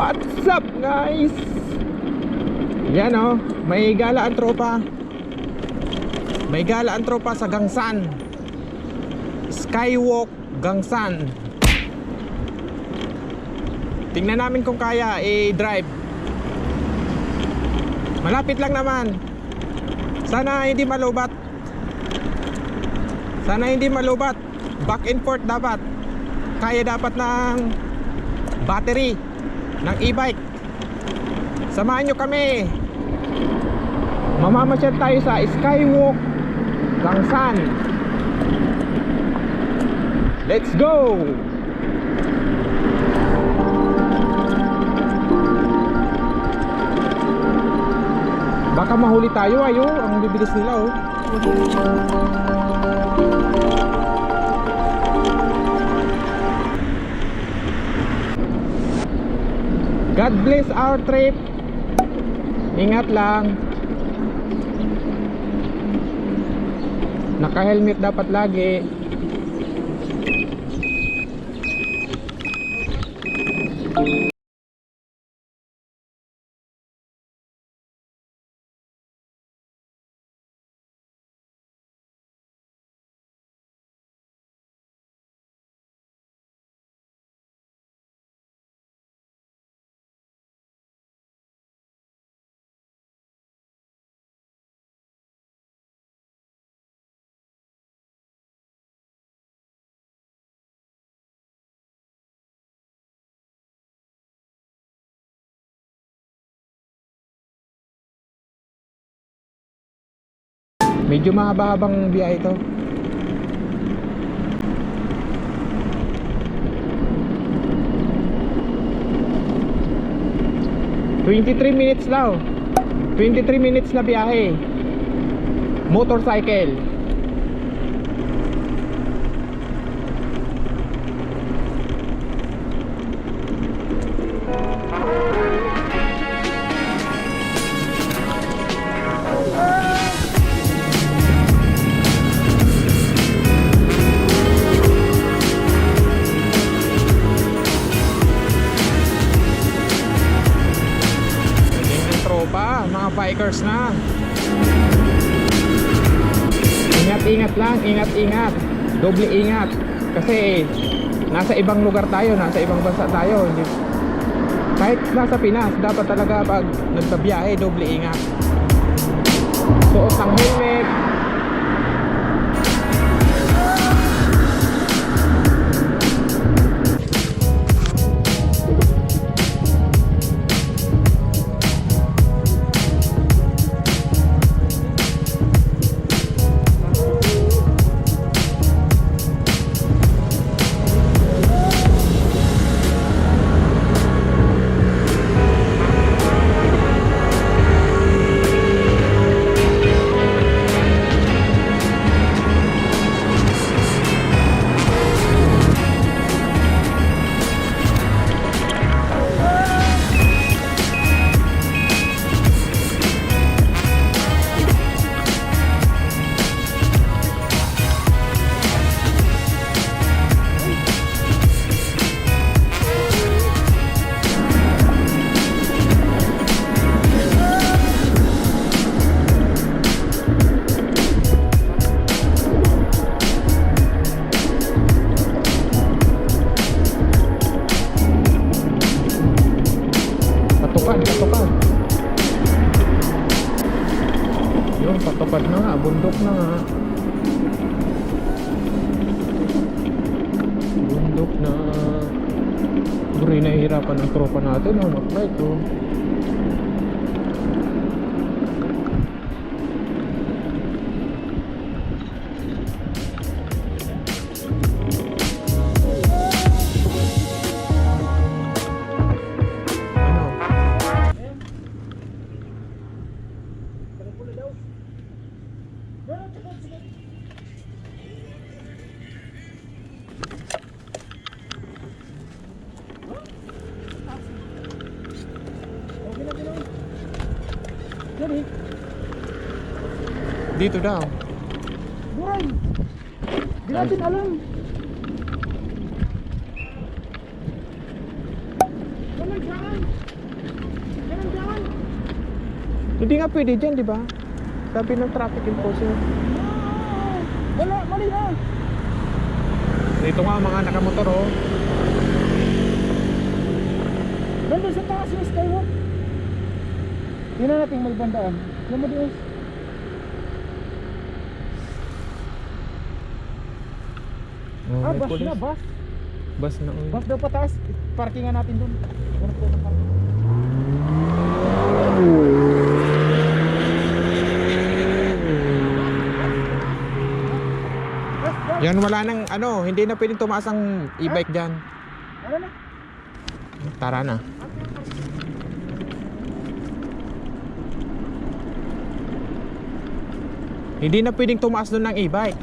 What's up guys? Yan oh, may gala ang tropa. May gala ang tropa sa Gangsan. Skywalk Gangsan. Tingnan namin kung kaya i-drive. Malapit lang naman. Sana hindi malubat. Sana hindi malubat. Back and forth dapat. Kaya dapat ng battery ng e-bike. Samahan nyo kami. Mamamasyal tayo sa Skywalk Gangsan. Let's go! Baka mahuli tayo ayo, ang bibilis nila oh. God bless our trip. Ingat lang. Naka-helmet dapat lagi. Medyo mahaba-habang biyahe ito. Twenty-three minutes daw. 23 minutes na biyahe. Motorcycle. Bikers na. Ingat-ingat lang, ingat-ingat. Doble ingat. Kasi nasa ibang lugar tayo, nasa ibang bansa tayo. Hindi, kahit nasa Pinas, dapat talaga pag nagbabiyahe, doble ingat. Suot ng helmet. Bundok na nga. Bundok na. Siguro nahihirapan ng tropa natin, no? Mag-bike, oh. Dali. Dito daw. Buray. Di natin alam. Walang daan. Walang daan. Hindi nga pwede dyan, di ba? Sabi ng traffic enforcer. Ah, wala, mali ah. Dito nga mga nakamotor oh. Nandun sa taas yung skywalk. Tingnan natin may bandaan. Yan mo Diyos. Oh, Ah, bus na, bus. Bus na oh. Bus daw pataas. Parkingan natin dun. Hanap tayo ng parking. Yan wala nang ano, hindi na pwedeng tumaas ang e-bike dyan. Ano na? Tara na. Hindi na pwedeng tumaas doon ng e-bike.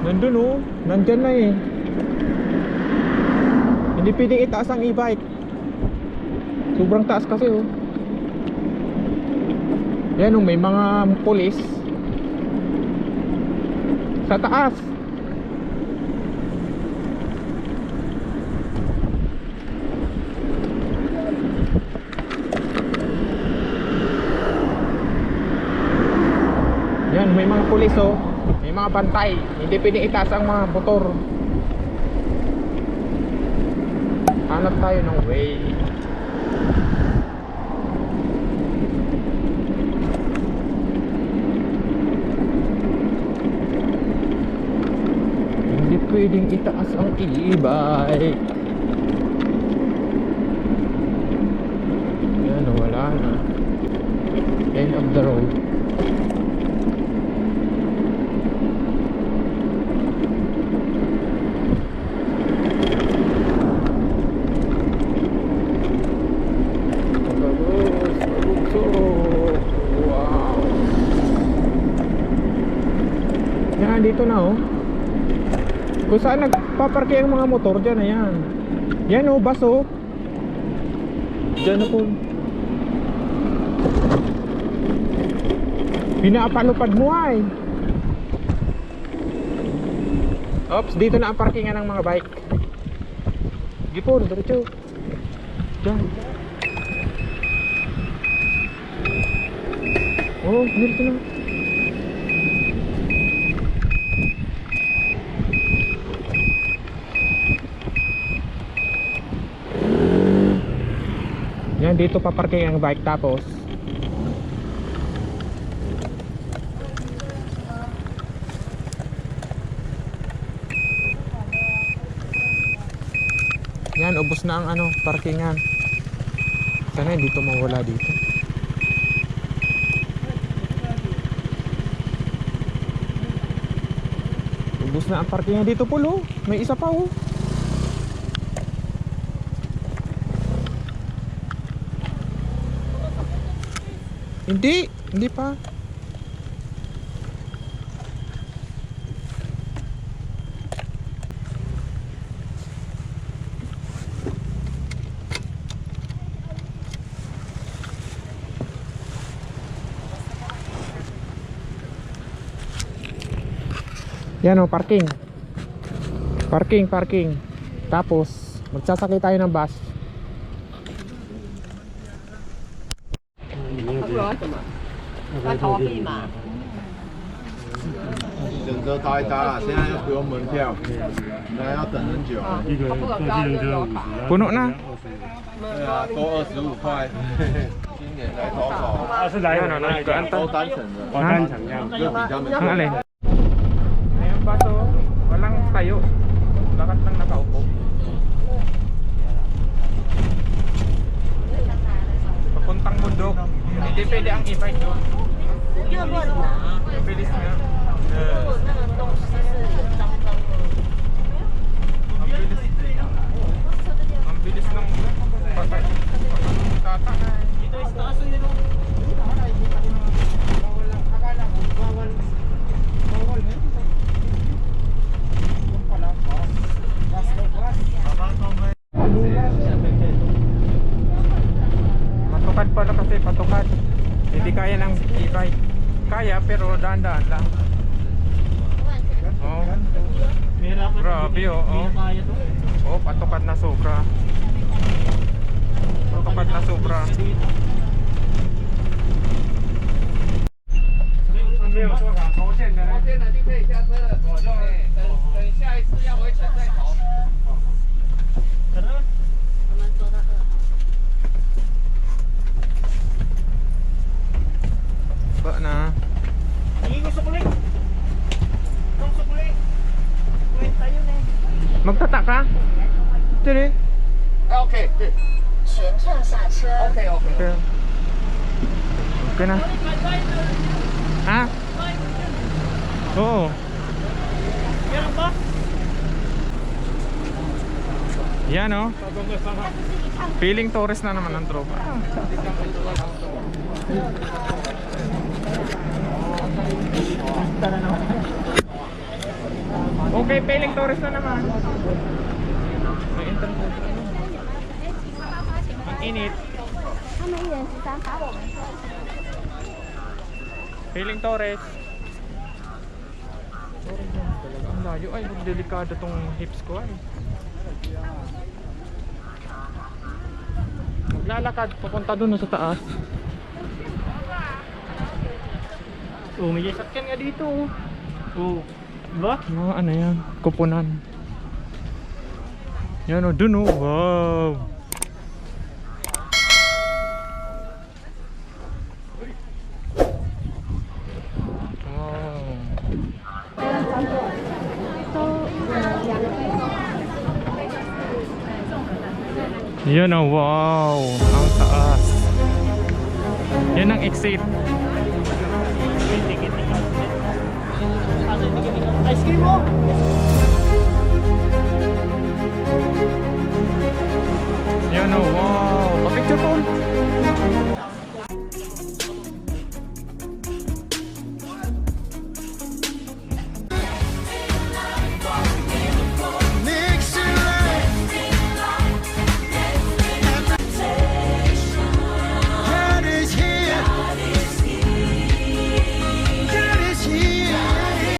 Nandun oh, nandyan na eh. Hindi pwedeng itaas ang e-bike. Sobrang taas kasi oh. Yan oh, may mga pulis. Sa taas. Yan, may mga pulis oh. May mga bantay. Hindi pwedeng itaas ang mga motor. Hanap tayo ng way. Hindi pwedeng itaas ang e-bike. Yan, wala na. End of the road. Bagus, bagus. Wow. Yan, dito na oh. Kung saan nagpaparke ang mga motor dyan, ayan. Yan oh, bus oh. Dyan na po. Pinapalupad mo ay. Oops, dito na ang parkingan ng mga bike. Gipon, diretso. Dyan. Oh, dito na. Dito paparking ang bike tapos Yan, ubos na ang ano, parkingan. Sana hindi to mawala dito. Ubos na ang parkingan dito pulo. May isa pa oh. Hindi, hindi pa. Yan o, parking. Parking, parking. Tapos, magsasakay tayo ng bus. 他说什么？要逃避嘛？选择搭一搭啦，现在又不用门票，本来要等很久。一个人坐自行车五十， Puno na. 对啊，多二十五块。今年来投保啊是来往那个都单程的，哦单程这样。就比较没 Ang alin? Ayun baso, walang tayo. Lakas lang nakaupo. Ang e-bike doon. Bilis nga. Ang bilis. Ang bilis ng patay. Tatangay. Ito is taas nila. Matupad pala kasi patukad. Hindi kaya ng e-bike. Kaya pero dahan-dahan lang. Oh. Grabe, oh, Hindi oh. Oh, patukad na sobra. Patukad na sobra. Tara. Ba na. Hindi ko sukli. Itong sukli. Kwenta yun eh. Magtataka? Dire. Ah, okay, okay. Okay, okay. Okay na. Ha? Oo. Meron ba? Yan oh. o. Feeling tourist na naman ang tropa. may Peling Torres na naman. May intern po. Ang init. Ang mainit. Saan pa ako? Torres. Ang layo. Ay, magdelikado tong hips ko ay. Maglalakad papunta doon sa taas. Oh, Umiyasat ka nga dito. Oh. oh. Oh. Diba? Mga ano yan, kupunan. Yan o, dun o, wow. Wow. Yan o, wow. Ang taas. Yan ang exit. Ice cream mo! Yan o, wow. Pa-picture po.